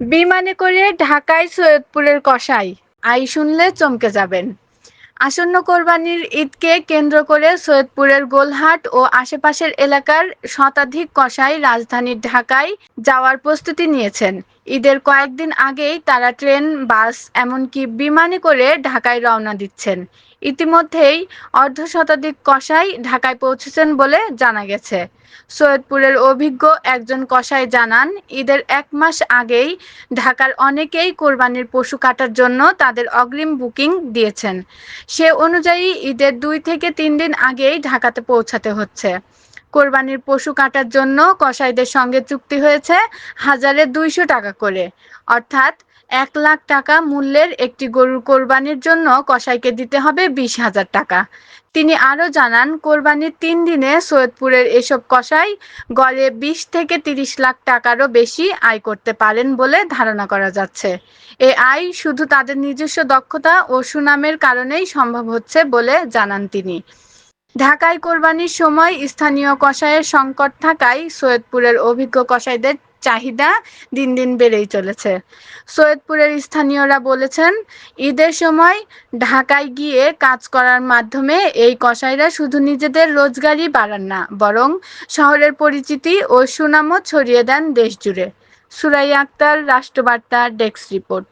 বিমানে করে ঢাকায় সৈয়দপুরের কসাই। আই শুনলে চমকে যাবেন। আসন্ন কোরবানির ঈদকে কেন্দ্র করে সৈয়দপুরের গোলহাট ও আশেপাশের এলাকার শতাধিক কসাই রাজধানী ঢাকায় যাওয়ার প্রস্তুতি নিয়েছেন। ঈদের কয়েকদিন আগেই তারা ট্রেন, বাস, এমনকি বিমানে করে ঢাকায় রওনা দিচ্ছেন। ইতিমধ্যেই অর্ধ শতাধিক কসাই ঢাকায় পৌঁছেছেন বলে জানা গেছে। সৈয়দপুরের অভিজ্ঞ একজন কসাই জানান, ঈদের এক মাস আগেই ঢাকার অনেকেই কোরবানির পশু কাটার জন্য তাদের অগ্রিম বুকিং দিয়েছেন। সে অনুযায়ী ঈদের দুই থেকে তিন দিন আগেই ঢাকাতে পৌঁছাতে হচ্ছে। কোরবানির পশু কাটার জন্য কসাইদের সঙ্গে চুক্তি হয়েছে হাজারে দুইশো টাকা করে। অর্থাৎ এক লাখ টাকা মূল্যের একটি গরুর কোরবানির জন্য কসাইকে দিতে হবে বিশ হাজার টাকা। তিনি আরও জানান, কোরবানির তিন দিনে সৈয়দপুরের এসব কসাই গড়ে বিশ থেকে তিরিশ লাখ টাকারও বেশি আয় করতে পারেন বলে ধারণা করা যাচ্ছে। এ আয় শুধু তাদের নিজস্ব দক্ষতা ও সুনামের কারণেই সম্ভব হচ্ছে বলে জানান তিনি। ঢাকায় কোরবানির সময় স্থানীয় কসাইয়ের সংকট থাকায় সৈয়দপুরের অভিজ্ঞ কসাইদের চাহিদা দিন দিন বেড়েই চলেছে। সৈয়দপুরের স্থানীয়রা বলেছেন, ঈদের সময় ঢাকায় গিয়ে কাজ করার মাধ্যমে এই কসাইরা শুধু নিজেদের রোজগারই বাড়ান না, বরং শহরের পরিচিতি ও সুনামও ছড়িয়ে দেন দেশ জুড়ে সুরাই আক্তার, রাষ্ট্রবার্তা, ডেস্ক রিপোর্ট।